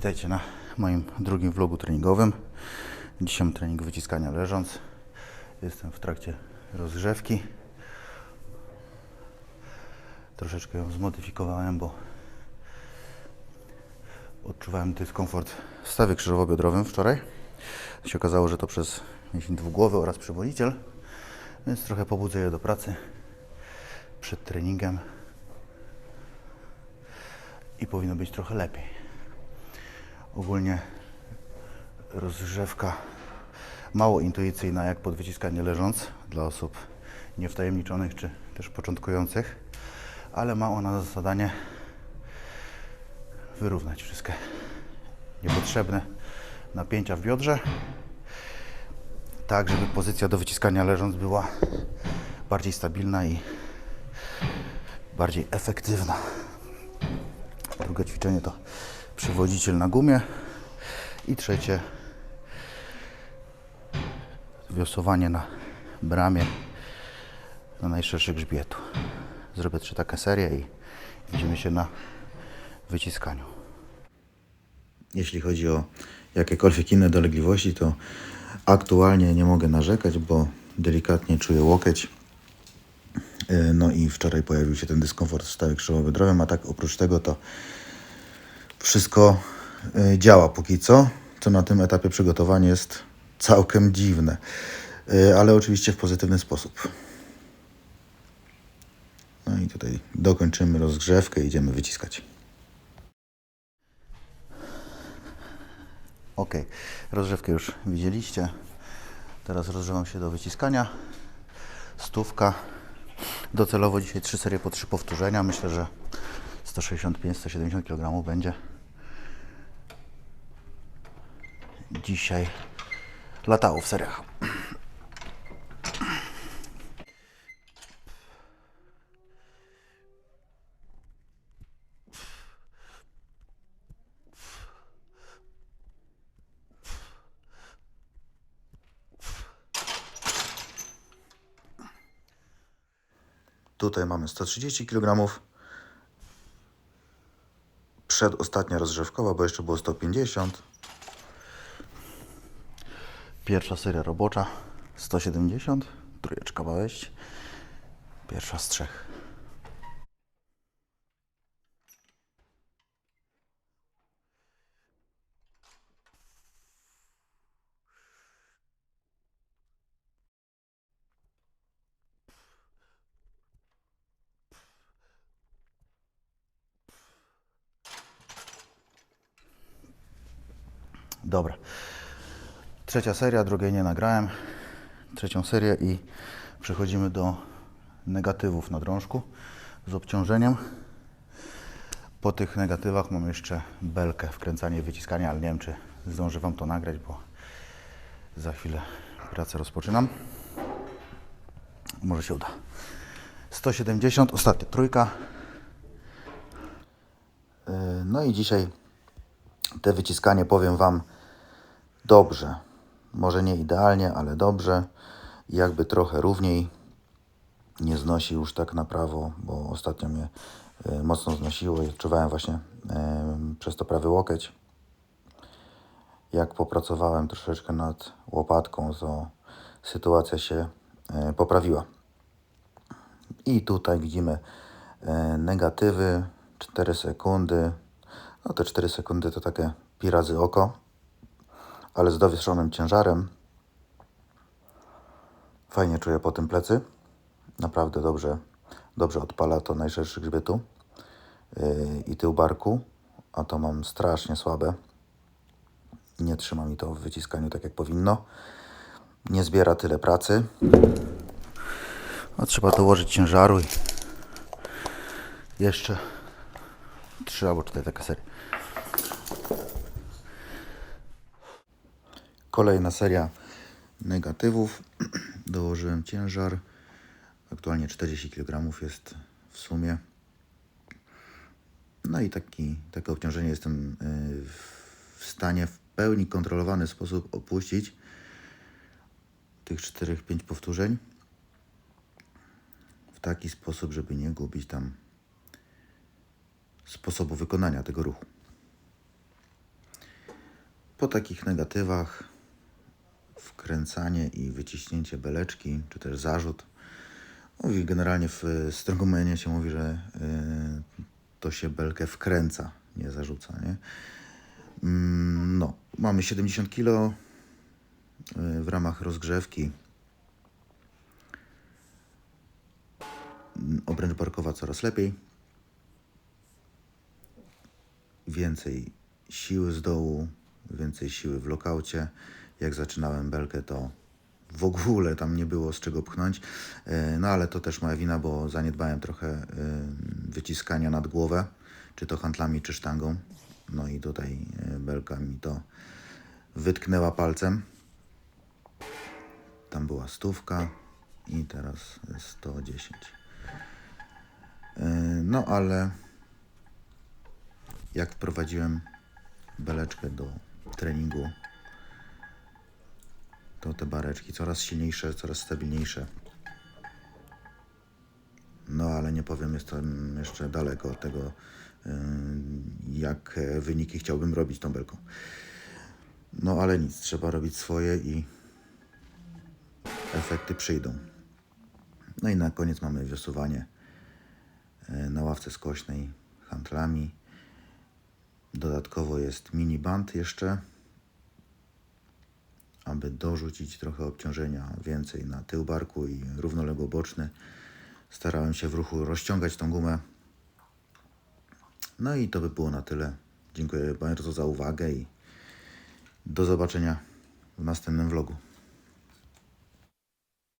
Witajcie na moim drugim vlogu treningowym. Dzisiaj trening wyciskania leżąc. Jestem w trakcie rozgrzewki. Troszeczkę ją zmodyfikowałem, bo odczuwałem dyskomfort w stawie krzyżowo-biodrowym wczoraj. Się okazało, że to przez mięsień dwugłowy oraz przewodiciel, więc trochę pobudzę je do pracy przed treningiem i powinno być trochę lepiej. Ogólnie rozgrzewka mało intuicyjna jak pod wyciskanie leżąc dla osób niewtajemniczonych czy też początkujących, ale ma ona za zadanie wyrównać wszystkie niepotrzebne napięcia w biodrze, tak żeby pozycja do wyciskania leżąc była bardziej stabilna i bardziej efektywna. Drugie ćwiczenie to przywodziciel na gumie i trzecie wiosłowanie na bramie na najszerszy grzbietu. Zrobię trzy takie serie i widzimy się na wyciskaniu. Jeśli chodzi o jakiekolwiek inne dolegliwości, to aktualnie nie mogę narzekać, bo delikatnie czuję łokieć. Yy, No i wczoraj pojawił się ten dyskomfort w stawie krzyżowo-biodrowym, a tak oprócz tego to wszystko y, działa póki co, co na tym etapie przygotowania jest całkiem dziwne, Y, ale oczywiście w pozytywny sposób. No i tutaj dokończymy rozgrzewkę idziemy wyciskać. Ok, rozgrzewkę już widzieliście. Teraz rozgrzewam się do wyciskania. Stówka. Docelowo dzisiaj trzy serie po trzy powtórzenia. Myślę, że 165-170 kg będzie. Dzisiaj latało w seriach. Tutaj mamy 130 kg. Przedostatnia rozgrzewkowa, bo jeszcze było 150. Pierwsza seria robocza 170, trójeczka ma wejść. Pierwsza z trzech. Dobra. Trzecia seria, drugiej nie nagrałem. Trzecią serię i przechodzimy do negatywów na drążku z obciążeniem. Po tych negatywach mam jeszcze belkę, wkręcanie i wyciskanie, ale nie wiem, czy zdążę Wam to nagrać, bo za chwilę pracę rozpoczynam. Może się uda. 170, ostatnia trójka. Yy, No i dzisiaj te wyciskanie powiem Wam dobrze. Może nie idealnie, ale dobrze. Jakby trochę równiej. Nie znosi już tak na prawo, bo ostatnio mnie e, mocno znosiło i odczuwałem właśnie przez to prawy łokieć. Jak popracowałem troszeczkę nad łopatką, to sytuacja się e, poprawiła. I tutaj widzimy e, negatywy, 4 sekundy. No te 4 sekundy to takie pi razy oko, ale z dowieszonym ciężarem. Fajnie czuję po tym plecy. Naprawdę dobrze, dobrze odpala to najszerszy grzbietu yy, i tył barku, a to mam strasznie słabe. Nie trzyma mi to w wyciskaniu tak jak powinno. Nie zbiera tyle pracy. Trzeba dołożyć ciężaru i jeszcze trzy albo cztery takie serie. Kolejna seria negatywów. Dołożyłem ciężar. Aktualnie 40 kg jest w sumie. No i taki, takie obciążenie jestem y, w stanie w pełni kontrolowany sposób opuścić tych 4-5 powtórzeń w taki sposób, żeby nie gubić tam sposobu wykonania tego ruchu. Po takich negatywach wkręcanie i wyciśnięcie beleczki, czy też zarzut. Mówi generalnie w strongomanie się mówi, że y, to się belkę wkręca, nie zarzuca, nie? Mm, No, mamy 70 kg w ramach rozgrzewki. Mm, Obręcz barkowa coraz lepiej. Więcej siły z dołu, więcej siły w lokaucie. Jak zaczynałem belkę, to w ogóle tam nie było z czego pchnąć. E, No ale to też moja wina, bo zaniedbałem trochę e, wyciskania nad głowę, czy to handlami, czy sztangą. No i tutaj e, belka mi to wytknęła palcem. Tam była stówka i teraz 110. E, No ale jak wprowadziłem beleczkę do treningu, to te bareczki coraz silniejsze, coraz stabilniejsze. No ale nie powiem, jestem jeszcze daleko od tego, yy, jak wyniki chciałbym robić tą belką. No ale nic, trzeba robić swoje i efekty przyjdą. No i na koniec mamy wiosowanie yy, na ławce skośnej handlami. Dodatkowo jest mini band jeszcze, aby dorzucić trochę obciążenia więcej na tył barku i równoległo boczny. Starałem się w ruchu rozciągać tą gumę. No i to by było na tyle. Dziękuję bardzo za uwagę i do zobaczenia w następnym vlogu.